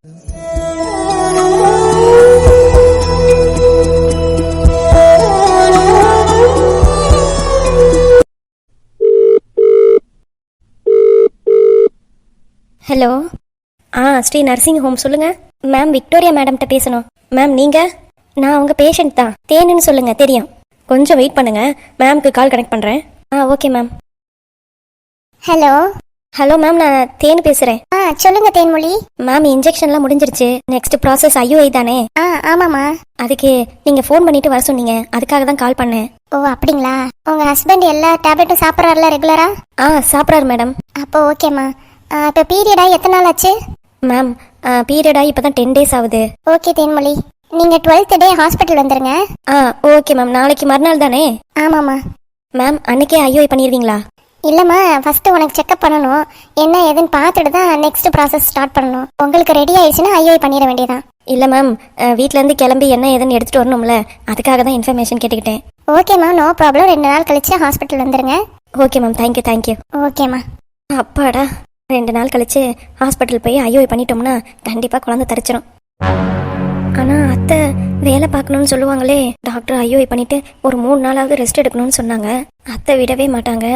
Hello? ஆ Sri nursing home சொல்லுங்க. Ma'am Victoria மேடம்கிட்ட பேசணும். மேம் நீங்க? நான் உங்க பேஷண்ட் தான். தேனுன்னு சொல்லுங்க தெரியும். கொஞ்சம் வெயிட் பண்ணுங்க. மேம்க்கு கால் கனெக்ட் பண்றேன். ஆ okay ma'am hello hello ma'am நான் தேனு பேசுறேன். ஆ சொல்லுங்க தேன்மொழி. மேம் இன்ஜெக்ஷன்லாம் முடிஞ்சிருச்சு. நெக்ஸ்ட் ப்ராசஸ் ஐயூஐ தானே? ஆ ஆமாம்மா. அதுக்கு நீங்க ஃபோன் பண்ணிட்டு வர சொன்னீங்க. அதுக்காக தான் கால் பண்ணேன். ஓ அப்படிங்களா? உங்க ஹஸ்பண்ட் எல்லா டேப்லெட்டும் சாப்பிட்றாருல ரெகுலரா ஆ? சாப்பிட்றாரு மேடம் அப்போ ஓகேம்மா இப்போ பீரியடா எத்தனை நாள் ஆச்சு? மேம் பீரியடா இப்போ தான் டென் டேஸ் ஆகுது. ஓகே தேன்மொழி. நீங்க டுவெல்த் டே ஹாஸ்பிட்டல் வந்துருங்க. ஆ ஓகே மேம் நாளைக்கு மறுநாள் தானே? ஆமாம்மா. மேம் அன்னைக்கே ஐயூஐ பண்ணிடுவீங்களா? இல்லைம்மா ஃபர்ஸ்ட் உனக்கு செக்அப் பண்ணணும். என்ன ஏதுன்னு பார்த்துட்டு தான் நெக்ஸ்ட் ப்ராசஸ் ஸ்டார்ட் பண்ணணும். உங்களுக்கு ரெடி ஆயிடுச்சுன்னா ஐஓஐ பண்ணிட வேண்டியதான் இல்லை மேம் வீட்டிலேருந்து கிளம்பி என்ன ஏதுன்னு எடுத்துகிட்டு வரணும்ல அதுக்காக தான் இன்ஃபர்மேஷன் கேட்டுக்கிட்டேன். ஓகேம்மா நோ ப்ராப்ளம் ரெண்டு நாள் கழிச்சு ஹாஸ்பிட்டல் வந்துருங்க. ஓகே மேம் தேங்க்யூ தேங்க்யூ ஓகேம்மா அப்பாடா ரெண்டு நாள் கழிச்சு ஹாஸ்பிட்டல் போய் ஐயோஐ பண்ணிட்டோம்னா கண்டிப்பாக குழந்தை தரிச்சிரும். ஆனால் அத்தை வேலை பார்க்கணும்னு சொல்லுவாங்களே. டாக்டர் ஐயோஐ பண்ணிட்டு ஒரு மூணு நாளாவது ரெஸ்ட் எடுக்கணும்னு சொன்னாங்க. அத்தை விடவே மாட்டாங்க.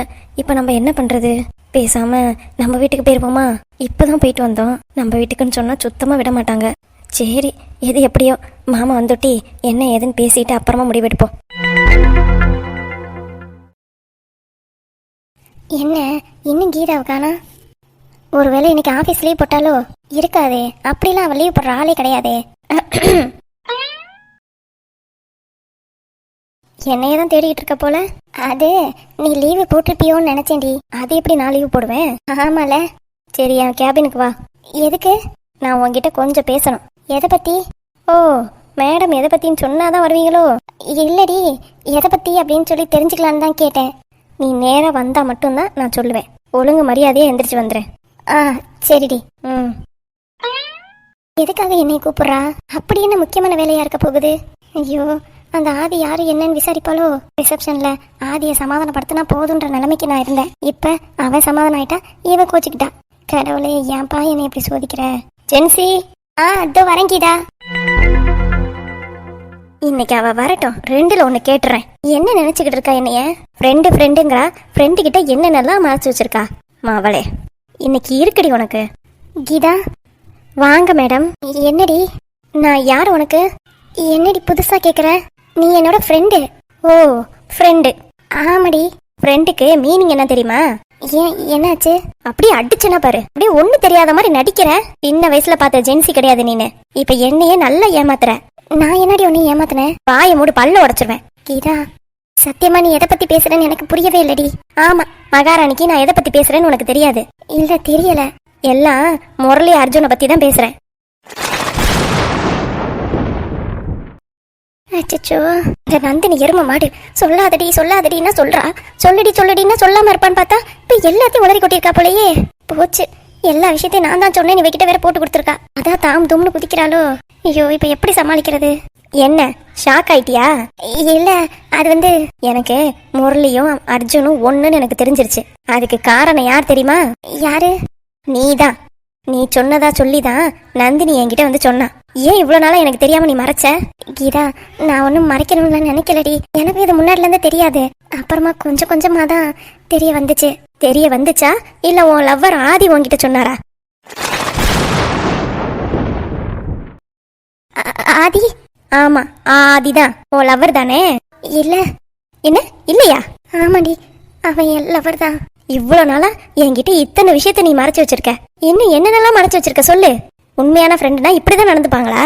இப்போ நம்ம என்ன பண்ணுறது பேசாம நம்ம வீட்டுக்கு போயிருப்போமா இப்போதான் போயிட்டு வந்தோம். நம்ம வீட்டுக்குன்னு சொன்னால் சுத்தமாக விட மாட்டாங்க. சரி எது எப்படியோ. மாமா வந்துட்டி என்ன ஏதுன்னு பேசிட்டு அப்புறமா முடிவெடுப்போம் என்ன? இன்னும் கீதாவுக்கானா ஒருவேளை இன்னைக்கு ஆஃபீஸ் லீவ் போட்டாலோ? இருக்காதே. அப்படிலாம் அவள் லீவ் போடுற ஆளே கிடையாதே. என்னையே தான் தேடிட்டு இருக்க போல? அது நீ லீவு போட்டிருப்பியோன்னு நினைச்சேன்டி. அது எப்படி நான் லீவு போடுவேன்? ஆமால. சரி என் கேபினுக்கு வா. எதுக்கு? நான் உங்ககிட்ட கொஞ்சம் பேசணும். எதை பத்தி? ஓ மேடம் எதை பத்தின்னு சொன்னாதான் வருவீங்களோ? இல்லடி எதை பத்தி அப்படின்னு சொல்லி தெரிஞ்சுக்கலான்னு தான் கேட்டேன். நீ நேரா வந்தா மட்டும்தான் நான் சொல்லுவேன். ஒழுங்கு மரியாதையா எந்திரிச்சு வந்துடுறேன் ஆ சரிடி. ம். எதுக்காக என்னை கூப்பிடுறா? அப்படி என்ன முக்கியமான வேலையா இருக்க போகுது? ஐயோ அந்த ஆதி யாரு என்னன்னு விசாரிப்பாளோ? ரிசப்ஷன்ல ஆதியை சமாதானப்படுத்தினா போதுன்ற நிலைமைக்கு நான் இருந்தேன். இப்ப அவன் சமாதானம் ஆயிட்டா இவன் கோச்சுக்கிட்டா. கடவுளே ஏன்பா என்னை எப்படி சோதிக்கிற? ஜென்சி! ஆ அதோ வரங்கிதா இன்னைக்கு அவ வரட்டும். ரெண்டுல ஒண்ணு கேட்டுறேன். என்ன நினைச்சுக்கிட்டு இருக்கா என்னைய? ஃப்ரெண்டு ஃப்ரெண்டுங்கிறா ஃப்ரெண்டு கிட்ட என்னென்னலாம் மறைச்சு வச்சிருக்கா? மாவளே இன்னைக்கு இருக்குடி உனக்கு? கீதா வாங்க மேடம். என்னடி? நான் யார் உனக்கு? என்னடி புதுசா கேக்குற? நீ என்னோட ஃப்ரெண்டு ஓ ஃப்ரெண்டு ஆமாடி. ஃப்ரெண்டுக்கு மீனிங் என்ன தெரியுமா? ஏன் என்னாச்சு? அப்படியே அடிச்சுனா பாரு. அப்படியே ஒண்ணு தெரியாத மாதிரி நடிக்கிற. சின்ன வயசுல பார்த்த ஜென்சி கிடையாது நீனு. இப்ப என்னையே நல்லா ஏமாத்துற. நான் என்னடி உன்னை ஏமாத்தினேன்? வாயை மூடு பல்ல உடைச்சிருவேன். கீதா சத்தியமா நீ எதை பத்தி பேசுறேன்னு எனக்கு புரியவே இல்லடி. ஆமா மகாராணிக்கு நான் எதை பத்தி பேசுறேன்னு உனக்கு தெரியாது. இல்ல தெரியல. எல்லாம் முரளி அர்ஜுனை பத்தி தான் பேசுறேன். அச்சச்சோ இந்த நந்தினி எரும மாடு. சொல்லாதடி சொல்லாதடின்னா சொல்றா. சொல்லடி சொல்லடின்னா சொல்லாம இருப்பான்னு பார்த்தா இப்போ எல்லாத்தையும் உளறி கொட்டியிருக்கா போலயே. போச்சு. எல்லா விஷயத்தையும் நான் தான் சொன்னேன் இவகிட்ட வேற போட்டு கொடுத்துருக்கா. அதான் தாம் தும்னு குதிக்கிறாளோ. ஐயோ இப்போ எப்படி சமாளிக்கிறது? என்ன ஷாக் ஆயிட்டியா? இல்ல அது வந்து எனக்கு முரளியும் அர்ஜுனும் ஒன்னுன்னு எனக்கு தெரிஞ்சிருச்சு. அதுக்கு காரணம் யார் தெரியுமா? யாரு? நீதான். நீ சொன்னதா சொல்லிதான் நந்தினி என்கிட்ட வந்து சொன்னா. ஏன் இவ்வளவு நாளா எனக்கு தெரியாம நீ மறைச்ச? கீதா நான் ஒன்றும் மறைக்கணும்னு நினைக்கலடி. எனக்கு இது முன்னாடிலருந்து தெரியாது. அப்புறமா கொஞ்சம் கொஞ்சமா தான் தெரிய வந்துச்சு. தெரிய வந்துச்சா? இல்ல உன் லவ்வர் ஆதி உன்கிட்ட சொன்னாரா? ஆ- ஆதி? ஆமா ஆதிதான். உன் லவ்வர் தானே? இல்ல. என்ன? இல்லையா? ஆமாடி. அவன் என் லவ்வர் தான். இவ்வளவு நாளா என்கிட்ட இத்தனை விஷயத்த நீ மறைச்சு வச்சிருக்க. இன்னும் என்னென்னலாம் மறைச்சு வச்சிருக்க சொல்லு. உண்மையான ஃப்ரெண்டுனா இப்படிதான் நடந்துப்பாங்களா?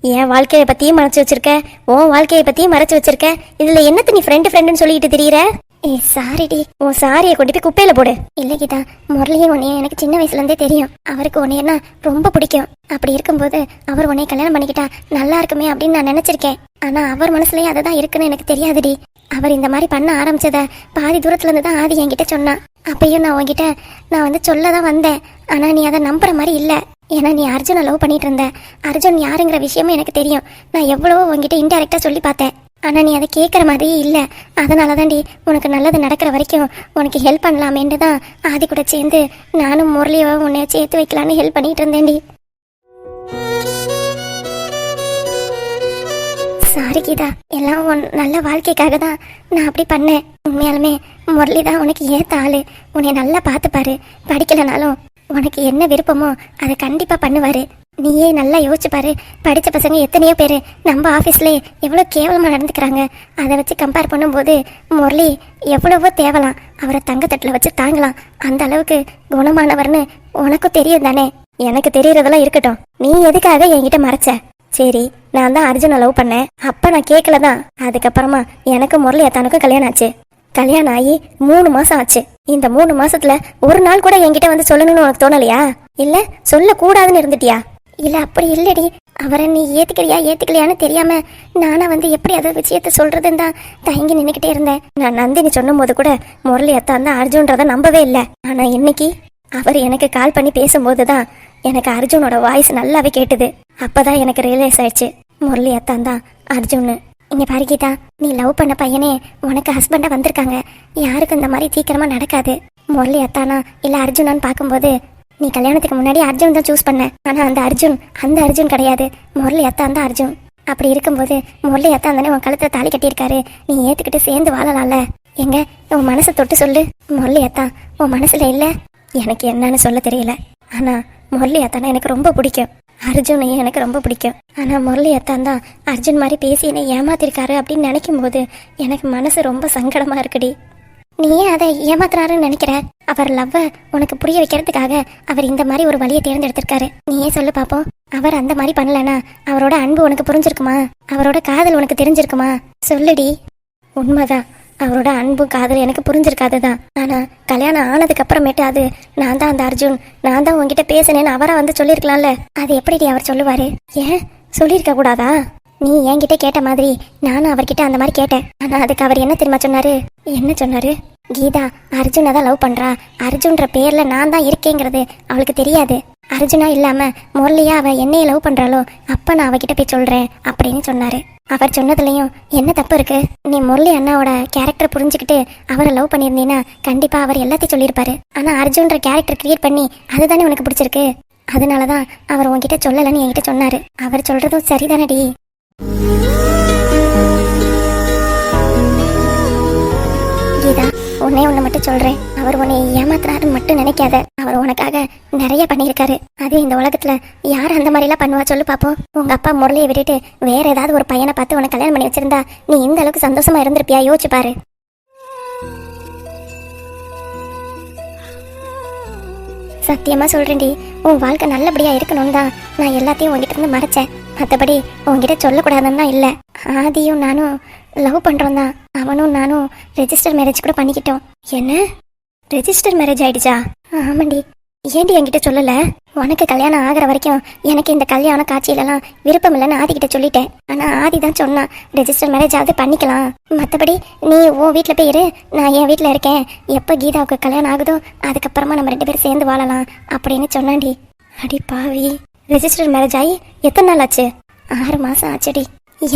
என் வாழ்க்கையை பத்தியும் மறைச்சு வச்சிருக்க. உன் வாழ்க்கையை பத்தியும் மறைச்சு வச்சிருக்க. இதுல என்னத்த நீ ஃப்ரெண்டு ஃப்ரெண்டுன்னு சொல்லிட்டு திரியற? ஏ சாரிடி உன் சாரியை கொண்டு போய் குப்பையில போடு. இல்லை கீதா முரளியும் உன்னைய எனக்கு சின்ன வயசுல இருந்தே தெரியும். அவருக்கு உன்னையன்னா ரொம்ப பிடிக்கும். அப்படி இருக்கும்போது அவர் உன்னை கல்யாணம் பண்ணிக்கிட்டா நல்லா இருக்குமே அப்படின்னு நான் நினைச்சிருக்கேன். ஆனா அவர் மனசுலயே அதுதான் இருக்குன்னு எனக்கு தெரியாதுடி. அவர் இந்த மாதிரி பண்ண ஆரம்பிச்சத பாதி தூரத்துல இருந்து தான் ஆதி என்கிட்ட சொன்னான் அப்பயும் நான் உன்கிட்ட நான் வந்து சொல்ல தான் வந்தேன். ஆனா நீ அதை நம்புற மாதிரி இல்ல. ஏன்னா நீ அர்ஜுனை லவ் பண்ணிட்டு இருந்த. அர்ஜுன் யாருங்கிற விஷயமும் எனக்கு தெரியும். நான் எவ்வளவோ உன்கிட்ட இன்டெரக்டா சொல்லி பார்த்தேன். ஆனா நீ அதை கேட்குற மாதிரியே இல்லை. அதனால தான்டி உனக்கு நல்லது நடக்கிற வரைக்கும் உனக்கு ஹெல்ப் பண்ணலாமேன்னு தான் ஆதி கூட சேர்ந்து நானும் முரளியோ உன்னைய சேர்த்து வைக்கலான்னு ஹெல்ப் பண்ணிட்டு இருந்தேன்டி சாரி கீதா எல்லாம் உன் நல்ல வாழ்க்கைக்காக தான் நான் அப்படி பண்ணேன். உண்மையாலுமே முரளி தான் உனக்கு ஏத்த ஆளு. உன்னை நல்லா பார்த்துப்பாரு. படிக்கலனாலும் உனக்கு என்ன விருப்பமோ அதை கண்டிப்பா பண்ணுவாரு. நீயே நல்லா யோசிச்சு பாரு படித்த பசங்க எத்தனையோ பேர் நம்ம ஆஃபீஸ்ல எவ்வளோ கேவலமாக நடந்துக்கிறாங்க. அதை வச்சு கம்பேர் பண்ணும்போது முரளி எவ்வளவோ தேவலாம். அவரை தங்கத்தட்டில் வச்சு தாங்கலாம். அந்த அளவுக்கு குணமானவர்னு உனக்கும் தெரியும் தானே எனக்கு தெரியறதெல்லாம் இருக்கட்டும். நீ எதுக்காக என்கிட்ட மறைச்ச? சரி நான் தான் அர்ஜுனை லவ் பண்ணேன். அப்ப நான் கேட்கல தான். அதுக்கப்புறமா எனக்கு முரளி அத்தானுக்கும் கல்யாணம் ஆச்சு. கல்யாணம் ஆகி மூணு மாசம் ஆச்சு. இந்த மூணு மாசத்துல ஒரு நாள் கூட என்கிட்ட வந்து சொல்லணும்னு உனக்கு தோணலையா? இல்ல சொல்ல கூடாதுன்னு இருந்துட்டியா? இல்ல அப்படி இல்லடி. அவரை நீ ஏத்துக்கிறியா ஏத்துக்கலையான்னு தெரியாம நானா வந்து எப்படி அதை விஷயத்த சொல்றதுன்னு தான் தயங்கி நின்னுக்கிட்டே இருந்தேன். நான் நந்தினி சொன்னும் போது கூட முரளி அத்தான் தான் அர்ஜுன்றத நம்பவே இல்லை. ஆனா இன்னைக்கு அவர் எனக்கு கால் பண்ணி பேசும்போது தான் எனக்கு அர்ஜுனோட வாய்ஸ் நல்லாவே கேட்டுது. அப்பதான் எனக்கு ரியலைஸ் ஆயிடுச்சு. முரளி அத்தான் தான் அர்ஜுன் இங்க பாரு கீதா நீ லவ் பண்ண பையனே உனக்கு ஹஸ்பண்டா வந்திருக்காங்க. யாருக்கும் இந்த மாதிரி சீக்கிரமா நடக்காது. முரளி அத்தானா இல்ல அர்ஜுனான்னு பார்க்கும்போது நீ கல்யாணத்துக்கு முன்னாடி அர்ஜுன் தான் சூஸ் பண்ண. ஆனா அந்த அர்ஜுன் அந்த அர்ஜுன் கிடையாது. முரளி அத்தான் தான் அர்ஜுன். அப்படி இருக்கும்போது முரளி அத்தான் தானே உன் கழுத்துல தாலி கட்டியிருக்காரு. நீ ஏத்துக்கிட்டு சேர்ந்து வாழலாம்ல. எங்க? உன் மனசை தொட்டு சொல்லு. முரளி அத்தான் உன் மனசுல இல்ல? எனக்கு என்னன்னு சொல்ல தெரியல. ஆனா முரளி அத்தானா எனக்கு ரொம்ப பிடிக்கும். அர்ஜுனையும் எனக்கு ரொம்ப பிடிக்கும். ஆனால் முரளி அத்தான் தான் அர்ஜுன் மாதிரி பேசி என்னை ஏமாத்திருக்காரு அப்படின்னு நினைக்கும் போது எனக்கு மனசு ரொம்ப சங்கடமா இருக்குடி. நீ ஏன் அதை ஏமாத்துறாருன்னு நினைக்கிற? அவர் லவ்வ உனக்கு புரிய வைக்கிறதுக்காக அவர் இந்த மாதிரி ஒரு வழியை தேர்ந்தெடுத்திருக்காரு. நீயே சொல்லு பாப்போம். அவர் அந்த மாதிரி பண்ணலனா அவரோட அன்பு உனக்கு புரிஞ்சிருக்குமா? அவரோட காதல் உனக்கு தெரிஞ்சிருக்குமா? சொல்லுடி. உண்மைதான். அவரோட அன்பு காதல் எனக்கு புரிஞ்சிருக்காது தான் ஆனா கல்யாணம் ஆனதுக்கு அப்புறமேட்டு அது நான் தான் அந்த அர்ஜுன் நான் தான் உன்கிட்ட பேசினேன்னு அவரா வந்து சொல்லியிருக்கலாம்ல. அது எப்படி அவர் சொல்லுவாரு? ஏன்? சொல்லியிருக்க கூடாதா? நீ என்கிட்ட கேட்ட மாதிரி நானும் அவர்கிட்ட அந்த மாதிரி கேட்டேன். ஆனா அதுக்கு அவர் என்ன தெரியுமா சொன்னாரு? என்ன சொன்னாரு? கீதா அர்ஜுனை தான் லவ் பண்றா. அர்ஜுன்ற பேர்ல நான் தான் இருக்கேங்கிறது அவளுக்கு தெரியாது. அர்ஜுனா இல்லாமல் முரளியா அவள் என்னைய லவ் பண்ணுறாளோ அப்போ நான் அவகிட்ட போய் சொல்கிறேன் அப்படின்னு சொன்னார். அவர் சொன்னதுலேயும் என்ன தப்பு இருக்கு? நீ முரளி அண்ணாவோட கேரக்டர் புரிஞ்சுக்கிட்டு அவரை லவ் பண்ணியிருந்தீன்னா கண்டிப்பாக அவர் எல்லாத்தையும் சொல்லியிருப்பாரு. ஆனால் அர்ஜுன்ற கேரக்டர் கிரியேட் பண்ணி அதுதானே உனக்கு பிடிச்சிருக்கு? அதனால தான் அவர் உங்ககிட்ட சொல்லலைன்னு என்கிட்ட சொன்னார். அவர் சொல்கிறதும் சரிதானடி கீதா உன்னே ஒன்று மட்டும் சொல்கிறேன் அவர் உன்னை ஏமாத்துறாரு மட்டும் நினைக்காத. அவர் உனக்காக நிறைய பண்ணியிருக்காரு. அது இந்த உலகத்துல யார் அந்த மாதிரிலாம் பண்ணுவா சொல்லு பாப்போம். உங்க அப்பா முரளியை விட்டுட்டு வேற ஏதாவது ஒரு பையனை பார்த்து உனக்கு கல்யாணம் பண்ணி வச்சிருந்தா நீ இந்த அளவுக்கு சந்தோஷமா இருந்திருப்பியா? யோசிச்சு பாரு. சத்தியமா சொல்றேன்டி உன் வாழ்க்கை நல்லபடியா இருக்கணும் தான் நான் எல்லாத்தையும் உங்ககிட்ட இருந்து மறைச்சேன். மற்றபடி உங்ககிட்ட சொல்லக்கூடாதுன்னு தான் இல்லை. ஆதியும் நானும் லவ் பண்றோம் தான். அவனும் நானும் ரெஜிஸ்டர் மேரேஜ் கூட பண்ணிக்கிட்டோம். என்ன? ரெஜிஸ்டர் மேரேஜ் ஆயிடுச்சா ஆமாண்டி. ஏண்டி என்கிட்ட சொல்லல? உனக்கு கல்யாணம் ஆகிற வரைக்கும் எனக்கு இந்த கல்யாண காட்சியிலலாம் விருப்பம் இல்லைன்னு ஆதிக்கிட்ட சொல்லிட்டேன். ஆனா ஆதி தான் சொன்னான் ரெஜிஸ்டர் மேரேஜ் ஆகுது பண்ணிக்கலாம். மற்றபடி நீ உன் வீட்டில் போயிரு நான் என் வீட்டில் இருக்கேன். எப்போ கீதாவுக்கு கல்யாணம் ஆகுதோ அதுக்கப்புறமா நம்ம ரெண்டு பேரும் சேர்ந்து வாழலாம். அப்படின்னு சொன்னாண்டி. அடி பாவி. ரெஜிஸ்டர் மேரேஜ் ஆகி எத்தனை நாள் ஆச்சு? ஆறு மாசம் ஆச்சுடி.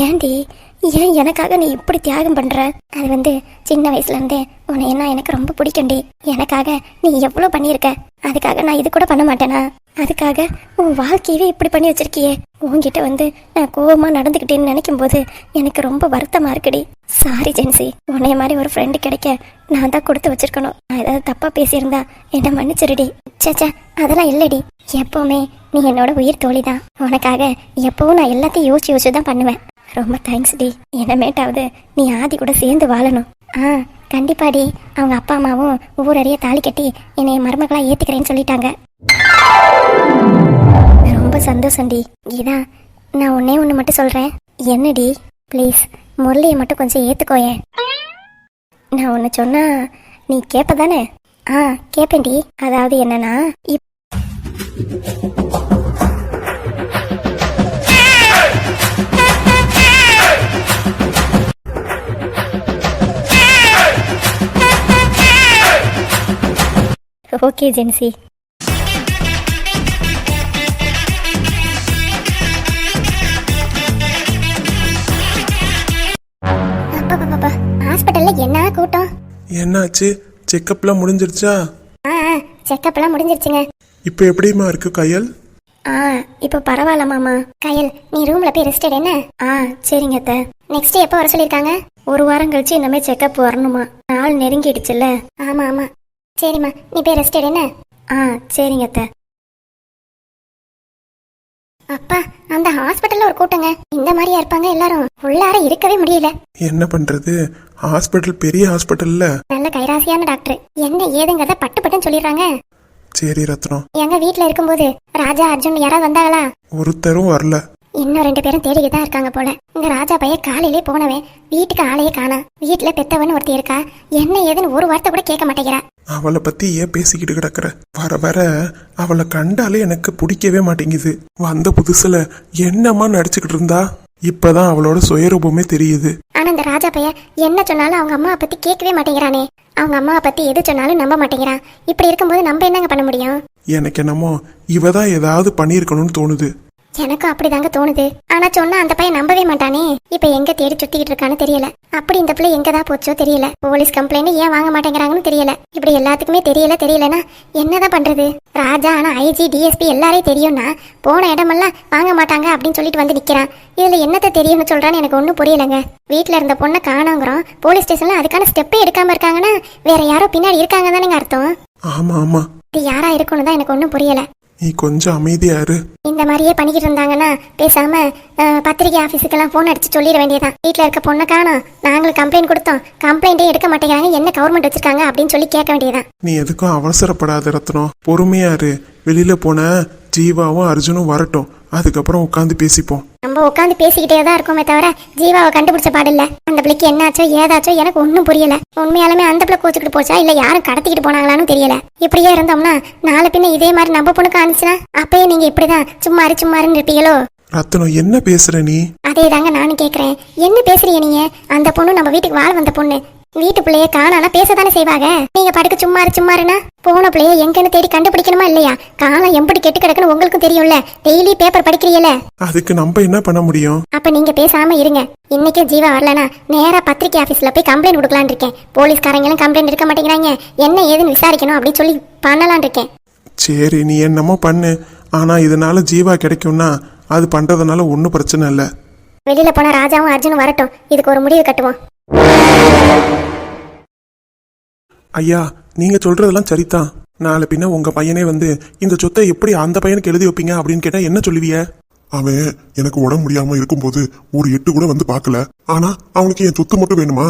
ஏண்டி? ஏன் எனக்காக நீ இப்படி தியாகம் பண்ற? அது வந்து சின்ன வயசுல இருந்தே உன்னை என்ன எனக்கு ரொம்ப பிடிக்கும்டி எனக்காக நீ எவ்வளவு பண்ணியிருக்க? அதுக்காக நான் இது கூட பண்ண மாட்டேனா? அதுக்காக உன் வாழ்க்கையவே இப்படி பண்ணி வச்சிருக்கியே. உன்கிட்ட வந்து நான் கோவமா நடந்துக்கிட்டேன்னு நினைக்கும் போது எனக்கு ரொம்ப வருத்தமா இருக்குடி சாரி ஜென்சி. உன்னைய மாதிரி ஒரு ஃப்ரெண்டு கிடைக்க நான் தான் கொடுத்து வச்சிருக்கணும். நான் ஏதாவது தப்பா பேசியிருந்தா என்ன மன்னிச்சிருடி சேச்சா அதெல்லாம் இல்லடி எப்பவுமே நீ என்னோட உயிர் தோழி தான் உனக்காக எப்பவும் நான் எல்லாத்தையும் யோசிச்சு யோசிச்சு தான் பண்ணுவேன். ரொம்ப தேங்க்ஸ் டி. என்னமேட்டாவது நீ ஆதி கூட சேர்ந்து வாழணும். ஆ கண்டிப்பாடி அவங்க அப்பா அம்மாவும் ஊரறிய தாலி கட்டி என்னைய மருமகளாக ஏற்றுக்கிறேன்னு சொல்லிட்டாங்க. ரொம்ப சந்தோஷம்டி கீதா நான் ஒன்னே ஒன்று மட்டும் சொல்கிறேன் என்னடி ப்ளீஸ் முரளியை மட்டும் கொஞ்சம் ஏற்றுக்கோயே நான் ஒன்று சொன்னால் நீ கேட்ப தானே ஆ கேட்பேன்டி அதாவது என்னன்னா இப் ஓகே ஜென்சி. ஹாஸ்பிட்டல்ல என்ன கூட்டம்? என்னாச்சு? செக்கப்லாம் முடிஞ்சிருச்சா? ஆ செக்கப்லாம் முடிஞ்சிருச்சுங்க. இப்போ எப்படிம்மா இருக்கு கையல்? ஆ இப்போ பரவாயில்ல மாமா. கயல் நீ ரூம்ல போய் ரெஸ்ட் எடு என்ன? ஆ சரிங்க அத்தை. நெக்ஸ்ட் எப்போ வர சொல்லியிருக்காங்க? ஒரு வாரம் கழிச்சு இனிமே செக்கப் வரணுமா? நாள் நெருங்கிடுச்சுல்ல. ஆமா ஆமா. சரிம்மா நீ போய் ரெஸ்ட் எடு என்ன? ஆ சரிங்க அத்தை. அப்பா அந்த ஹாஸ்பிட்டல்ல ஒரு கூட்டங்க. இந்த மாதிரியா இருப்பாங்க எல்லாரும். உள்ளார இருக்கவே முடியல. என்ன பண்றது? ஹாஸ்பிட்டல் பெரிய ஹாஸ்பிட்டல்ல நல்ல கைராசியான டாக்டர் என்ன ஏதுங்கிறத பட்டு பட்டுன்னு சொல்லிடுறாங்க. சரி ரத்னம். எங்க வீட்ல இருக்கும்போது ராஜா அர்ஜுன் யாராவது வந்தாங்களா? ஒருத்தரும் வரல. இன்னும் ரெண்டு பேரும் தேடிக்கிட்டு தான் இருக்காங்க போல. இந்த ராஜா பையன் காலையிலே போனவன். வீட்டுக்கு ஆளையே காணா. வீட்டுல பெத்தவன் ஒருத்தி இருக்கா? என்ன ஏதுன்னு ஒரு வார்த்தை கூட கேட்க மாட்டேங்கிறா. அவளை பத்தி ஏன் பேசிக்கிட்டு கிடக்குற. வர வர அவளை கண்டாலே எனக்கு பிடிக்கவே மாட்டேங்குது. வந்த புதுசுல என்னம்மா நடிச்சுக்கிட்டு இருந்தா? இப்பதான் அவளோட சுயரூபமே தெரியுது. ஆனா இந்த ராஜா பையன் என்ன சொன்னாலும் அவங்க அம்மாவை பத்தி கேட்கவே மாட்டேங்கிறானே. அவங்க அம்மாவை பத்தி எது சொன்னாலும் நம்ப மாட்டேங்கிறான். இப்படி இருக்கும்போது நம்ம என்னங்க பண்ண முடியும்? எனக்கு என்னமோ இவ தான் ஏதாவது பண்ணியிருக்கணும்னு தோணுது. எனக்கும் அப்படிதாங்க தோணுது. ஆனா சொன்னா அந்த பையன் நம்பவே மாட்டானே. இப்ப எங்க தேடி சுத்திக்கிட்டு இருக்கான்னு தெரியல. அப்படி இந்த பிள்ளை எங்கதான் போச்சோ தெரியல. போலீஸ் கம்ப்ளைண்ட் ஏன் வாங்க மாட்டேங்கிறாங்கன்னு தெரியல. இப்படி எல்லாத்துக்குமே தெரியல தெரியலனா என்னதான் பண்றது? ராஜா ஆனா ஐஜி டிஎஸ்பி எல்லாரையும் தெரியும்னா போன இடமெல்லாம் வாங்க மாட்டாங்க அப்படின்னு சொல்லிட்டு வந்து நிக்கிறான். இதுல என்னத்த தெரியும்னு சொல்றான்னு எனக்கு ஒண்ணும் புரியலங்க. வீட்ல இருந்த பொண்ணை காணோங்கிறோம். போலீஸ் ஸ்டேஷன்ல அதுக்கான ஸ்டெப்பே எடுக்காம இருக்காங்கன்னா வேற யாரோ பின்னாடி இருக்காங்க தானேங்க அர்த்தம். ஆமா ஆமா. இது யாரா இருக்கும்னு தான் எனக்கு ஒன்றும் புரியல. நீ கொஞ்சம் அமைதியா இரு. இந்த மாதிரியே பண்ணிக்கிட்டு இருந்தாங்கன்னா பேசாம பத்திரிகை ஆபீஸுக்கெல்லாம் போன் அடிச்சு சொல்லிட வேண்டியதான் வீட்ல இருக்க பொண்ணை காணோம். நாங்களும் கம்ப்ளைண்ட் கொடுத்தோம். கம்ப்ளைண்டே எடுக்க மாட்டேங்கிறாங்க. என்ன கவர்மெண்ட் வச்சிருக்காங்க அப்படின்னு சொல்லி கேட்க வேண்டியதான் நீ எதுக்கும் அவசரப்படாத ரத்னம். பொறுமையா இரு. வெளியில போன ஜீவாவும் அர்ஜுனும் வரட்டும். அதுக்கப்புறம் உட்காந்து பேசிப்போம். நம்ம உட்காந்து பேசிக்கிட்டே தான் இருக்கோமே தவிர ஜீவாவை கண்டுபிடிச்ச பாடில்ல அந்த பிள்ளைக்கு என்னாச்சோ ஏதாச்சோ எனக்கு ஒன்றும் புரியல. உண்மையாலுமே அந்த பிள்ளை கோச்சுக்கிட்டு போச்சா இல்ல யாரும் கடத்திக்கிட்டு போனாங்களான்னு தெரியல. இப்படியே இருந்தோம்னா நாளை பின்ன இதே மாதிரி நம்ம பொண்ணுக்கு ஆனிச்சுன்னா அப்பயே நீங்க இப்படிதான் சும்மா இரு சும்மா இருன்னு இருப்பீங்களோ? ரத்னம் என்ன பேசுற நீ? அதே தாங்க நானும் கேக்குறேன். என்ன பேசுறீங்க நீங்க? அந்த பொண்ணு நம்ம வீட்டுக்கு வாழ வந்த பொண்ணு. வீட்டு பிள்ளைய காணானா பேசத்தானே செய்வாங்க? நீங்க படுக்க சும்மா இரு சும்மா இருனா போன பிள்ளைய எங்கன்னு தேடி கண்டுபிடிக்கணுமா இல்லையா? காணம் எம்படி கெட்டு கிடக்குன்னு உங்களுக்கும் தெரியும்ல. டெய்லி பேப்பர் படிக்கிறீங்கல்ல அதுக்கு நம்ம என்ன பண்ண முடியும்? அப்ப நீங்க பேசாம இருங்க. இன்னைக்கு ஜீவா வரலனா நேரா பத்திரிக்கை ஆபீஸ்ல போய் கம்ப்ளைண்ட் கொடுக்கலான்னு இருக்கேன். போலீஸ்காரங்களும் கம்ப்ளைண்ட் எடுக்க மாட்டேங்கிறாங்க. என்ன ஏதுன்னு விசாரிக்கணும் அப்படின்னு சொல்லி பண்ணலாம்னு இருக்கேன். சரி நீ என்னமோ பண்ணு. ஆனா இதனால ஜீவா கிடைக்கும்னா அது பண்றதுனால ஒன்றும் பிரச்சனை இல்லை. வெளியில போன ராஜாவும் அர்ஜுனும் வரட்டும். இதுக்கு ஒரு முடிவு கட்டுவோம். ஐயா நீங்க சொல்றதெல்லாம் சரிதான் நாளை பின்ன உங்க பையனே வந்து இந்த சொத்தை எப்படி அந்த பையனுக்கு எழுதி வைப்பீங்க? அப்படின்னு கேட்டா என்ன சொல்லுவிய? அவன் எனக்கு உடம்பு முடியாம இருக்கும்போது ஒரு எட்டு கூட வந்து பார்க்கல. ஆனா அவனுக்கு என் சொத்து மட்டும் வேணுமா?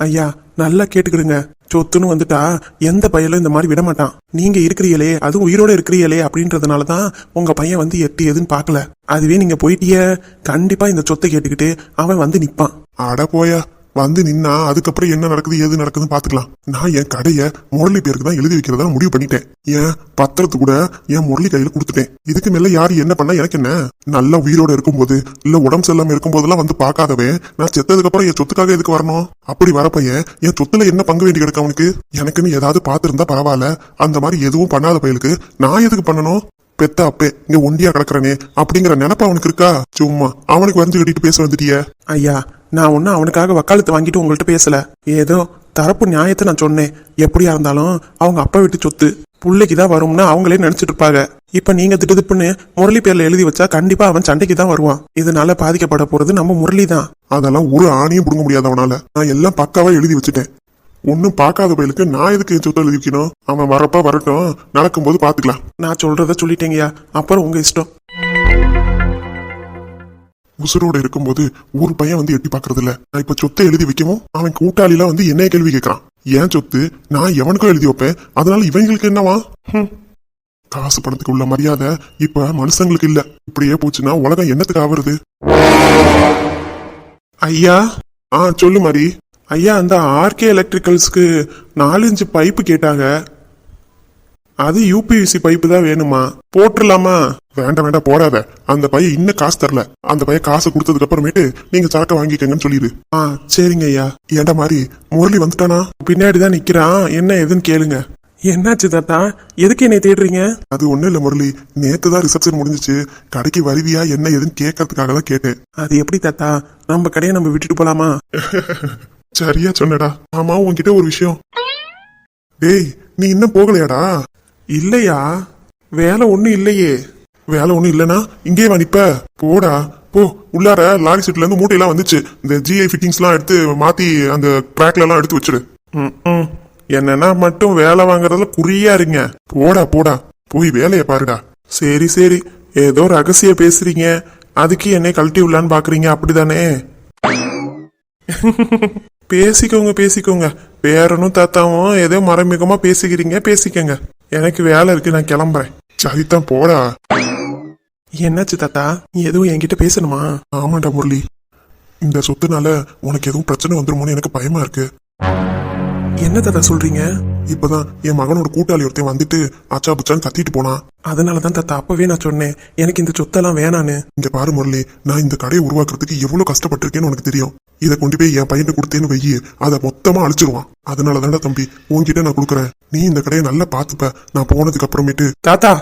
ஐயா நல்லா கேட்டுக்கிடுங்க. சொத்துன்னு வந்துட்டா எந்த பையலும் இந்த மாதிரி விட மாட்டான் நீங்க இருக்கிறீங்களே அதுவும் உயிரோட இருக்கிறீங்களே அப்படின்றதுனால தான் உங்க பையன் வந்து எட்டு எதுன்னு பார்க்கல. அதுவே நீங்க போயிட்டிய. கண்டிப்பா இந்த சொத்தை கேட்டுக்கிட்டு அவன் வந்து நிப்பான். அட போயா வந்து நின்னா அதுக்கப்புறம் என்ன நடக்குது எது நடக்குதுன்னு பாத்துக்கலாம் நான் என் கடையை முரளி பேருக்கு தான் எழுதி வைக்கிறதா முடிவு பண்ணிட்டேன். என் பத்திரத்து கூட என் முரளி கையில கொடுத்துட்டேன். இதுக்கு மேல யாரு என்ன பண்ணா எனக்கு என்ன? நல்லா உயிரோட இருக்கும்போது இல்ல உடம்பு சரியில்லாம இருக்கும்போதெல்லாம் வந்து பார்க்காதவன் நான் செத்ததுக்கு அப்புறம் என் சொத்துக்காக எதுக்கு வரணும்? அப்படி வரப்பைய என் சொத்துல என்ன பங்கு வேண்டி கிடக்கு அவனுக்கு? எனக்குன்னு ஏதாவது பார்த்திருந்தா பரவாயில்ல. அந்த மாதிரி எதுவும் பண்ணாத பயலுக்கு நான் எதுக்கு பண்ணணும்? பெத்த அப்பே இங்க ஒண்டியா கிடக்குறனே அப்படிங்கிற நினைப்பு அவனுக்கு இருக்கா? சும்மா அவனுக்கு வந்து கட்டிட்டு பேச வந்துட்டிய. ஐயா நான் ஒன்றும் அவனுக்காக வக்காலத்து வாங்கிட்டு உங்கள்கிட்ட பேசல. ஏதோ தரப்பு நியாயத்தை நான் சொன்னேன். எப்படியா இருந்தாலும் அவங்க அப்பா வீட்டு சொத்து. புள்ளைக்கு தான் வரும்னு அவங்களே நினைச்சிட்டு இருப்பாங்க. இப்ப நீங்க திட்டுதிப்புன்னு முரளி பேர்ல எழுதி வச்சா கண்டிப்பா அவன் சண்டைக்கு தான் வருவான். இதனால பாதிக்கப்பட போறது நம்ம முரளி தான். அதெல்லாம் ஒரு ஆணியும் பிடுங்க முடியாது அவனால நான் எல்லாம் பக்காவா எழுதி வச்சுட்டேன். ஒன்னும் பார்க்காத பயிலுக்கு நான் எதுக்கு சொத்து எழுதி வைக்கணும் அவன் வரப்ப வரட்டும். நடக்கும்போது பாத்துக்கலாம் நான் சொல்றத சொல்லிட்டேங்கயா அப்புறம் உங்க இஷ்டம். உசுரோட இருக்கும்போது ஒரு பையன் வந்து எட்டி பாக்குறது இல்ல நான் இப்ப சொத்தை எழுதி வைக்கவும் அவன் கூட்டாளிலாம் வந்து என்ன கேள்வி கேட்கறான். ஏன் சொத்து? நான் எவனுக்கும் எழுதி வைப்பேன். அதனால இவங்களுக்கு என்னவா? காசு பணத்துக்கு உள்ள மரியாதை இப்ப மனுஷங்களுக்கு இல்ல. இப்படியே போச்சுன்னா உலகம் என்னத்துக்கு ஆவறது? ஐயா? ஆ சொல்லு மாதிரி ஐயா அந்த ஆர்கே எலக்ட்ரிக்கல்ஸ்க்கு நாலஞ்சு பைப்பு கேட்டாங்க. அது யூபிவிசி பைப்பு தான் வேணுமா? போட்டுடலாமா வேண்டாம் வேண்டாம் போடாத. அந்த பையன் இன்னும் காசு தரல. அந்த பையன் காசு கொடுத்ததுக்கு அப்புறமேட்டு நீங்க சரக்கு வாங்கிக்கங்கன்னு சொல்லிடு. ஆ சரிங்க ஐயா. ஏன்டா மாதிரி முரளி வந்துட்டானா? பின்னாடி தான் நிக்கிறான். என்ன ஏதுன்னு கேளுங்க. என்னாச்சு தாத்தா? எதுக்கு என்னை தேடுறீங்க? அது ஒண்ணும் இல்ல முரளி. நேத்து தான் ரிசப்ஷன் முடிஞ்சுச்சு. கடைக்கு வருவியா என்ன ஏதுன்னு கேட்கறதுக்காக தான் கேட்டேன். அது எப்படி தாத்தா? நம்ம கடையை நம்ம விட்டுட்டு போலாமா? சரியா சொன்னடா. ஆமா உன்கிட்ட ஒரு விஷயம். டேய் நீ இன்னும் போகலையாடா? இல்லையா? வேலை ஒன்றும் இல்லையே. வேலை ஒன்றும் இல்லனா இங்கே வா நிப்ப. போடா. போ உள்ளார லாரி சீட்ல இருந்து மூட்டையெல்லாம் வந்துச்சு. இந்த ஜிஐ ஃபிட்டிங்ஸ்லாம் எடுத்து மாத்தி அந்த ட்ராக்ல எல்லாம் எடுத்து வச்சிடு. ம், ம். என்னன்னா மட்டும் வேலை வாங்குறதுல குறியா இருங்க. போடா போடா. போய் வேலையை பாருடா. சரி சரி. ஏதோ ரகசிய பேசுறீங்க. அதுக்கு என்னை கழட்டி விடலான்னு பாக்குறீங்க அப்படிதானே? பேசிக்கோங்க பேசிக்கோங்க. பேரனும் தாத்தாவும் ஏதோ மறைமுகமா பேசிக்கிறீங்க பேசிக்கங்க. எனக்கு வேலை இருக்கு நான் கிளம்புறேன். சரிதான் போடா. என்னாச்சு தாத்தா? நீ எதுவும் என்கிட்ட பேசணுமா? ஆமாண்டா முரளி. இந்த சொத்துனால உனக்கு எதுவும் பிரச்சனை வந்துருமோன்னு எனக்கு பயமா இருக்கு. என்ன தாத்தா சொல்றீங்க? இப்பதான் என் மகனோட கூட்டாளி ஒருத்தன் வந்துட்டு அச்சா புச்சான்னு கத்திட்டு போனான் அதனாலதான் தாத்தா அப்பவே நான் சொன்னேன். எனக்கு இந்த சொத்தெல்லாம் வேணான்னு. இங்க பாரு முரளி நான் இந்த கடையை உருவாக்குறதுக்கு எவ்வளவு கஷ்டப்பட்டிருக்கேன்னு உனக்கு தெரியும். இதை கொண்டு போய் என் பையன் கொடுத்தேன்னு வையி அதை மொத்தமா அழிச்சிருவான். அதனால தானடா தம்பி உன்கிட்ட நான் கொடுக்குறேன். நீ இந்த கடையை நல்லா பாத்துப்ப நான் போனதுக்கு அப்புறமேட்டு. தாத்தா!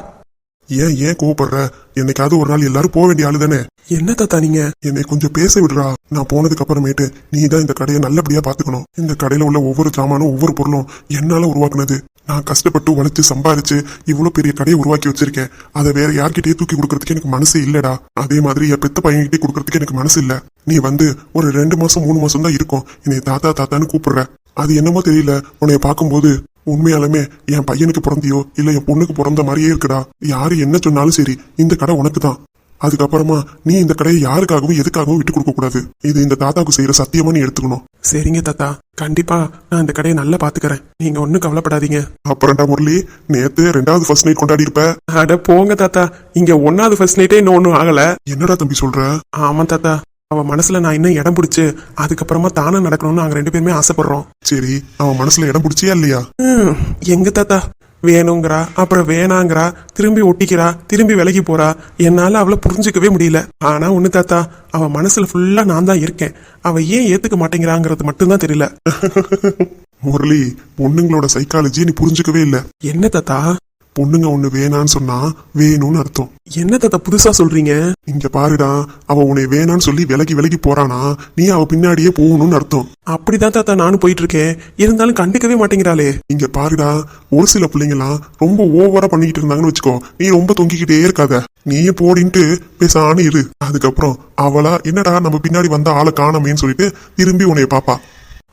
ஏன் ஏன் கோவப்படுற? என்னைக்காவது ஒரு நாள் எல்லாரும் போக வேண்டிய ஆளு தானே என்ன தாத்தா நீங்க? என்னை கொஞ்சம் பேச விடுறா. நான் போனதுக்கு அப்புறமேட்டு நீ தான் இந்த கடையை நல்லபடியா பாத்துக்கணும் இந்த கடையில உள்ள ஒவ்வொரு ஜாமானும் ஒவ்வொரு பொருளும் என்னால உருவாக்குனது. நான் கஷ்டப்பட்டு உழைச்சு சம்பாரிச்சு இவ்வளவு பெரிய கடையை உருவாக்கி வச்சிருக்கேன். அதை வேற யார்கிட்டயே தூக்கி கொடுக்கறதுக்கு எனக்கு மனசு இல்லடா. அதே மாதிரி என் பெத்த பையன்கிட்டே கொடுக்கறதுக்கு எனக்கு மனசு இல்ல. நீ வந்து ஒரு ரெண்டு மாசம் மூணு மாசம் தான் இருக்கும். என்னை தாத்தா தாத்தான்னு கூப்பிடுற. அது என்னமோ தெரியல. உன்னைய பார்க்கும்போது உண்மையாலுமே என் பையனுக்கு பிறந்தியோ இல்ல என் பொண்ணுக்கு பிறந்த மாதிரியே இருக்குடா. யாரு என்ன சொன்னாலும் சரி இந்த கடை உனக்கு தான் அதுக்கப்புறமா நீ இந்த கடையை யாருக்காகவும் எதுக்காகவும் விட்டு கொடுக்க கூடாது. இது இந்த தாத்தாவுக்கு செய்யற சத்தியமா நீ எடுத்துக்கணும். சரிங்க தாத்தா. கண்டிப்பா நான் இந்த கடையை நல்லா பாத்துக்கறேன். நீங்க ஒன்னும் கவலைப்படாதீங்க. அப்புறம்டா முரளி நேத்து ரெண்டாவது ஃபர்ஸ்ட் நைட் கொண்டாடி இருப்ப. அட போங்க தாத்தா. இங்க ஒன்னாவது ஃபர்ஸ்ட் நைட்டே இன்னும் ஒன்னும் ஆகல. என்னடா தம்பி சொல்ற? ஆமா தாத்தா. அவ மனசுல நான் இன்னும் இடம் பிடிச்சு அதுக்கப்புறமா தானே நடக்கணும்னு நாங்க ரெண்டு பேருமே ஆசைப்படுறோம். சரி அவன் மனசுல இடம் பிடிச்சியா இல்லையா? ஹம், எங்க தாத்தா? வேணுங்கிறா அப்புறம் வேணாங்கிறா திரும்பி ஒட்டிக்கிறா திரும்பி விலகி போறா. என்னால அவளை புரிஞ்சுக்கவே முடியல. ஆனா ஒண்ணு தாத்தா அவ மனசுல ஃபுல்லா நான் தான் இருக்கேன். அவ ஏன் ஏத்துக்க மாட்டேங்கிறாங்கிறது மட்டும்தான் தெரியல. முரளி பொண்ணுங்களோட சைக்காலஜி நீ புரிஞ்சுக்கவே இல்ல. என்ன தாத்தா? பொண்ணுங்க ஒண்ணு வேணான்னு சொன்னா வேணும்னு அர்த்தம். என்ன தாத்தா புதுசா சொல்றீங்க? இங்க பாருடா அவ உன்னை வேணான்னு சொல்லி விலகி விலகி போறானா நீ அவ பின்னாடியே போகணும்னு அர்த்தம். அப்படிதான் தாத்தா நானும் போயிட்டு இருக்கேன் இருந்தாலும் கண்டுக்கவே மாட்டேங்கிறாளே. இங்க பாருடா ஒரு சில பிள்ளைங்கலாம் ரொம்ப ஓவரா பண்ணிக்கிட்டு இருந்தாங்கன்னு வச்சுக்கோ நீ ரொம்ப தொங்கிக்கிட்டே இருக்காத. நீயே போடின்ட்டு பேசான்னு இரு. அதுக்கப்புறம் அவளா என்னடா நம்ம பின்னாடி வந்த ஆளை காணமேன்னு சொல்லிட்டு திரும்பி உன்னைய பாப்பா.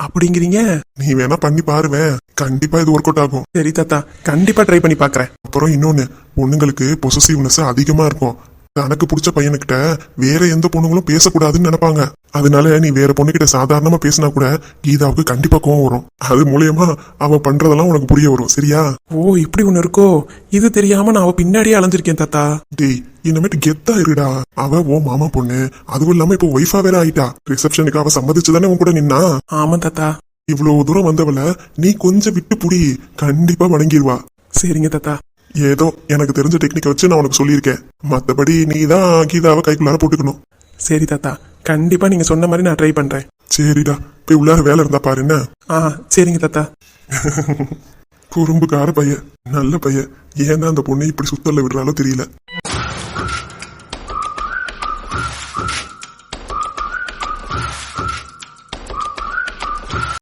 அப்படிங்கிறீங்க? நீ வேணா பண்ணி பாருவேன் கண்டிப்பா இது ஒர்க் அவுட் ஆகும். சரி தாத்தா. கண்டிப்பா ட்ரை பண்ணி பாக்குறேன். அப்புறம் இன்னொன்னு பொண்ணுங்களுக்கு பொசசிவ்னஸ் அதிகமா இருக்கும். தனக்கு பிடிச்ச பையனுக்கிட்ட வேற எந்த பொண்ணுங்களும் பேசக்கூடாதுன்னு நினைப்பாங்க. அதனால நீ வேற பொண்ணுகிட்ட சாதாரணமா பேசினா கூட கீதாவுக்கு கண்டிப்பா கோவம் வரும். அது மூலியமா அவ பண்றதெல்லாம் உனக்கு புரிய வரும் சரியா? ஓ இப்படி ஒண்ணு இருக்கோ? இது தெரியாம நான் அவ பின்னாடியே அலைஞ்சிருக்கேன் தாத்தா. டேய் இனிமேட்டு கெத்தா இருடா. அவ ஓ மாமா பொண்ணு அதுவும் இல்லாம இப்போ ஒய்ஃபா வேற ஆயிட்டா. ரிசப்ஷனுக்கு அவ சம்மதிச்சுதானே உன் கூட நின்னா? ஆமா தாத்தா. இவ்வளவு தூரம் வந்தவள நீ கொஞ்சம் விட்டு புடி கண்டிப்பா வணங்கிடுவா சரிங்க தாத்தா. ஏதோ எனக்கு தெரிஞ்ச டெக்னிக்கை வச்சு நான் உனக்கு சொல்லியிருக்கேன். மத்தபடி நீ தான் கீதாவை கைக்குள்ளார போட்டுக்கணும். சரி தாத்தா. கண்டிப்பா நீங்க சொன்ன மாதிரி நான் ட்ரை பண்றேன். சரிடா. போய் உள்ளார வேலை இருந்தா பாரு என்ன? ஆ சரிங்க தாத்தா. குறும்புக்கார பையன் நல்ல பையன். ஏன் தான் அந்த பொண்ணை இப்படி சுத்தல்ல விடுறாலோ தெரியல.